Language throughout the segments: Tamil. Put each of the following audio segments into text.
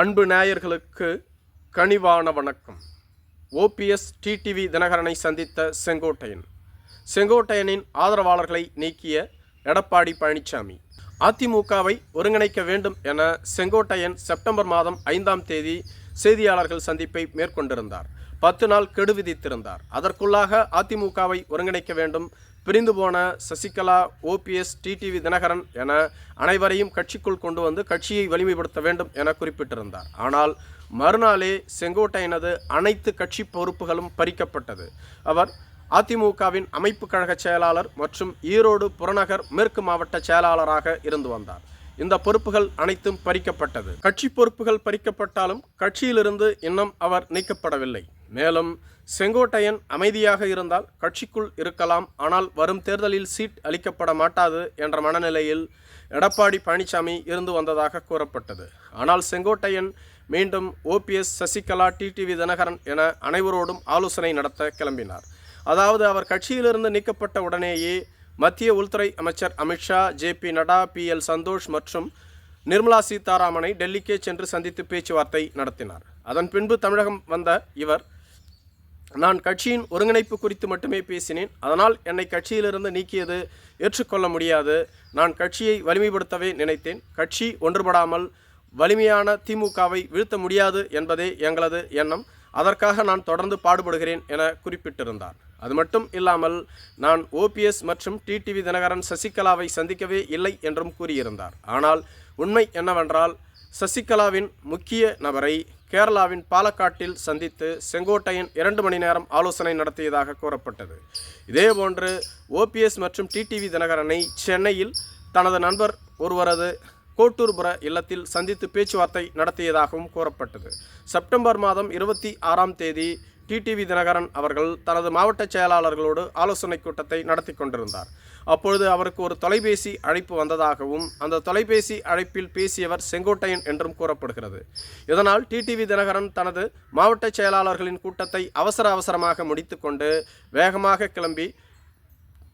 அன்பு நேயர்களுக்கு கனிவான வணக்கம். ஓபிஎஸ் டிடிவி தினகரனை சந்தித்த செங்கோட்டையன். செங்கோட்டையனின் ஆதரவாளர்களை நீக்கிய எடப்பாடி பழனிசாமி அதிமுகவை ஒருங்கிணைக்க வேண்டும் என செங்கோட்டையன் செப்டம்பர் மாதம் ஐந்தாம் தேதி செய்தியாளர்கள் சந்திப்பை மேற்கொண்டிருந்தார். பத்து நாள் கெடு விதித்திருந்தார். அதற்குள்ளாக அதிமுகவை ஒருங்கிணைக்க வேண்டும் பிரிந்து போன சசிகலா ஓபிஎஸ் டிடிவி தினகரன் என அனைவரையும் கட்சிக்குள் கொண்டு வந்து கட்சியை வலிமைப்படுத்த வேண்டும் என குறிப்பிட்டிருந்தார். ஆனால் மறுநாளே செங்கோட்டையனது அனைத்து கட்சி பொறுப்புகளும் பறிக்கப்பட்டது. அவர் அதிமுகவின் அமைப்பு கழக செயலாளர் மற்றும் ஈரோடு புறநகர் மேற்கு மாவட்ட செயலாளராக இருந்து வந்தார். இந்த பொறுப்புகள் அனைத்தும் பறிக்கப்பட்டது. கட்சி பொறுப்புகள் பறிக்கப்பட்டாலும் கட்சியிலிருந்து இன்னும் அவர் நீக்கப்படவில்லை. மேலும் செங்கோட்டையன் அமைதியாக இருந்தால் கட்சிக்குள் இருக்கலாம் ஆனால் வரும் தேர்தலில் சீட் அளிக்கப்பட மாட்டாது என்ற மனநிலையில் எடப்பாடி பழனிசாமி இருந்து வந்ததாக கூறப்பட்டது. ஆனால் செங்கோட்டையன் மீண்டும் ஓபிஎஸ் சசிகலா டிடிவி தினகரன் என அனைவரோடும் ஆலோசனை நடத்த கிளம்பினார். அதாவது அவர் கட்சியிலிருந்து நீக்கப்பட்ட உடனேயே மத்திய உள்துறை அமைச்சர் Amit Shah J P Nadda B L Santhosh மற்றும் நிர்மலா சீதாராமனை டெல்லிக்கே சென்று சந்தித்து பேச்சுவார்த்தை நடத்தினார். அதன் பின்பு தமிழகம் வந்த இவர் நான் கட்சியின் ஒருங்கிணைப்பு குறித்து மட்டுமே பேசினேன். அதனால் என்னை கட்சியிலிருந்து நீக்கியது ஏற்றுக்கொள்ள முடியாது. நான் கட்சியை வலிமைப்படுத்தவே நினைத்தேன். கட்சி ஒன்றுபடாமல் வலிமையான திமுகவை வீழ்த்த முடியாது என்பதே எங்களது எண்ணம். அதற்காக நான் தொடர்ந்து பாடுபடுகிறேன் என குறிப்பிட்டிருந்தார். அது மட்டும் இல்லாமல் நான் ஓபிஎஸ் மற்றும் டிடிவி தினகரன் சசிகலாவை சந்திக்கவே இல்லை என்றும் கூறியிருந்தார். ஆனால் உண்மை என்னவென்றால் சசிகலாவின் முக்கிய நபரை கேரளாவின் பாலக்காட்டில் சந்தித்து செங்கோட்டையன் இரண்டு மணி நேரம் ஆலோசனை நடத்தியதாக கூறப்பட்டது. இதேபோன்று ஓபிஎஸ் மற்றும் டிடிவி தினகரனை சென்னையில் தனது நண்பர் ஒருவரது கோட்டூர்புர இல்லத்தில் சந்தித்து பேச்சுவார்த்தை நடத்தியதாகவும் கூறப்பட்டது. செப்டம்பர் மாதம் இருபத்தி ஆறாம் தேதி டிடிவி தினகரன் அவர்கள் தனது மாவட்ட செயலாளர்களோடு ஆலோசனை கூட்டத்தை நடத்தி கொண்டிருந்தார். அப்பொழுது அவருக்கு ஒரு தொலைபேசி அழைப்பு வந்ததாகவும் அந்த தொலைபேசி அழைப்பில் பேசியவர் செங்கோட்டையன் என்றும் கூறப்படுகிறது. இதனால் டிடிவி தினகரன் தனது மாவட்ட செயலாளர்களின் கூட்டத்தை அவசர அவசரமாக முடித்துக்கொண்டு வேகமாக கிளம்பி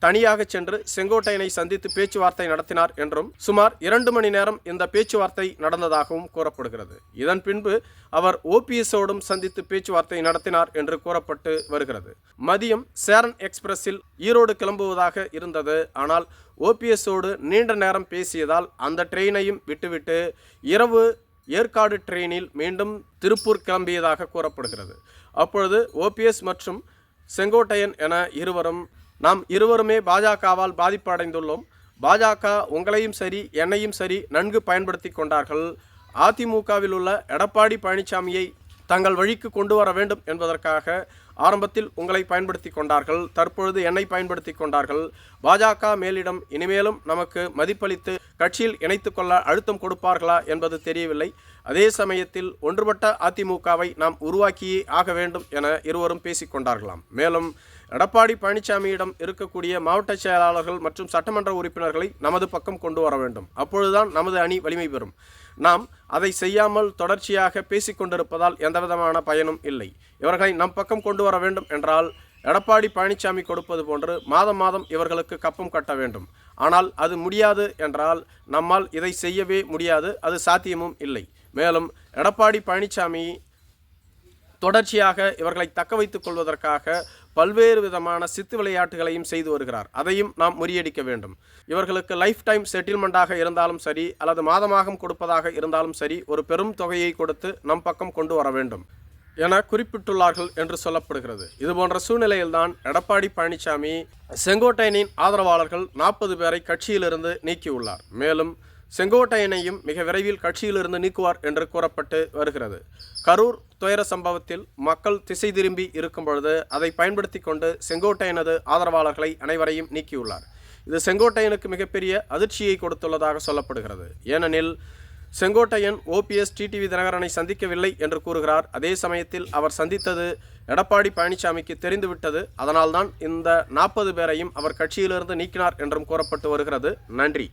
தனியாக சென்று செங்கோட்டையனை சந்தித்து பேச்சுவார்த்தை நடத்தினார் என்றும் சுமார் இரண்டு மணி நேரம் இந்த பேச்சுவார்த்தை நடந்ததாகவும் கூறப்படுகிறது. இதன் பின்பு அவர் ஓபிஎஸோடும் சந்தித்து பேச்சுவார்த்தை நடத்தினார் என்று கூறப்பட்டு வருகிறது. மதியம் சேரன் எக்ஸ்பிரஸில் ஈரோடு கிளம்புவதாக இருந்தது. ஆனால் ஓபிஎஸோடு நீண்ட நேரம் பேசியதால் அந்த ட்ரெயினையும் விட்டுவிட்டு இரவு ஏற்காடு ட்ரெயினில் மீண்டும் திருப்பூர் கிளம்பியதாக கூறப்படுகிறது. அப்பொழுது ஓபிஎஸ் மற்றும் செங்கோட்டையன் என இருவரும் நாம் இருவருமே பாஜகவால் பாதிப்பு அடைந்துள்ளோம் பாஜக உங்களையும் சரி என்னையும் சரி நன்கு பயன்படுத்தி கொண்டார்கள். அதிமுகவில் உள்ள எடப்பாடி பழனிசாமியை தங்கள் வழிக்கு கொண்டு வர வேண்டும் என்பதற்காக ஆரம்பத்தில் உங்களை பயன்படுத்தி கொண்டார்கள். தற்பொழுது என்னை பயன்படுத்தி கொண்டார்கள். பாஜக மேலிடம் இனிமேலும் நமக்கு மதிப்பளித்து கட்சியில் இணைத்து கொள்ள அழுத்தம் கொடுப்பார்களா என்பது தெரியவில்லை. அதே சமயத்தில் ஒன்றுபட்ட அதிமுகவை நாம் உருவாக்கியே ஆக வேண்டும் என இருவரும் பேசிக்கொண்டார்களாம் மேலும் எடப்பாடி பழனிசாமியிடம் இருக்கக்கூடிய மாவட்ட செயலாளர்கள் மற்றும் சட்டமன்ற உறுப்பினர்களை நமது பக்கம் கொண்டு வர வேண்டும். அப்பொழுதுதான் நமது அணி வலிமை பெறும். நாம் அதை செய்யாமல் தொடர்ச்சியாக பேசிக்கொண்டிருப்பதால் எந்தவிதமான பயனும் இல்லை. இவர்களை நம் பக்கம் கொண்டு வர வேண்டும் என்றால் எடப்பாடி பழனிசாமி கொடுப்பது போன்று மாதம் மாதம் இவர்களுக்கு கப்பம் கட்ட வேண்டும். ஆனால் அது முடியாது என்றால் நம்மால் இதை செய்யவே முடியாது. அது சாத்தியமும் இல்லை. மேலும் எடப்பாடி பழனிசாமி தொடர்ச்சியாக இவர்களை தக்க வைத்துக் கொள்வதற்காக பல்வேறு விதமான சித்து விளையாட்டுகளையும் செய்து வருகிறார். அதையும் நாம் முறியடிக்க வேண்டும். இவர்களுக்கு லைஃப் டைம் செட்டில்மெண்ட்டாக இருந்தாலும் சரி அல்லது மாதமாகம் கொடுப்பதாக இருந்தாலும் சரி ஒரு பெரும் தொகையை கொடுத்து நம் பக்கம் கொண்டு வர வேண்டும் என குறிப்பிட்டுள்ளார்கள் என்று சொல்லப்படுகிறது. இதுபோன்ற சூழ்நிலையில்தான் எடப்பாடி பழனிசாமி செங்கோட்டையனின் ஆதரவாளர்கள் நாற்பது பேரை கட்சியிலிருந்து நீக்கியுள்ளார். மேலும் செங்கோட்டையனையும் மிக விரைவில் கட்சியிலிருந்து நீக்குவார் என்று கூறப்பட்டு வருகிறது. கரூர் துயர சம்பவத்தில் மக்கள் திசை திரும்பி இருக்கும் பொழுது அதை பயன்படுத்தி கொண்டு செங்கோட்டையனது ஆதரவாளர்களை அனைவரையும் நீக்கியுள்ளார். இது செங்கோட்டையனுக்கு மிகப்பெரிய அதிர்ச்சியை கொடுத்துள்ளதாக சொல்லப்படுகிறது. ஏனெனில் செங்கோட்டையன் ஓபிஎஸ் டிடிவி தினகரனை சந்திக்கவில்லை என்று கூறுகிறார். அதே சமயத்தில் அவர் சந்தித்தது எடப்பாடி பழனிசாமிக்கு தெரிந்துவிட்டது. அதனால்தான் இந்த நாற்பது பேரையும் அவர் கட்சியிலிருந்து நீக்கினார் என்றும் கூறப்பட்டு வருகிறது. நன்றி.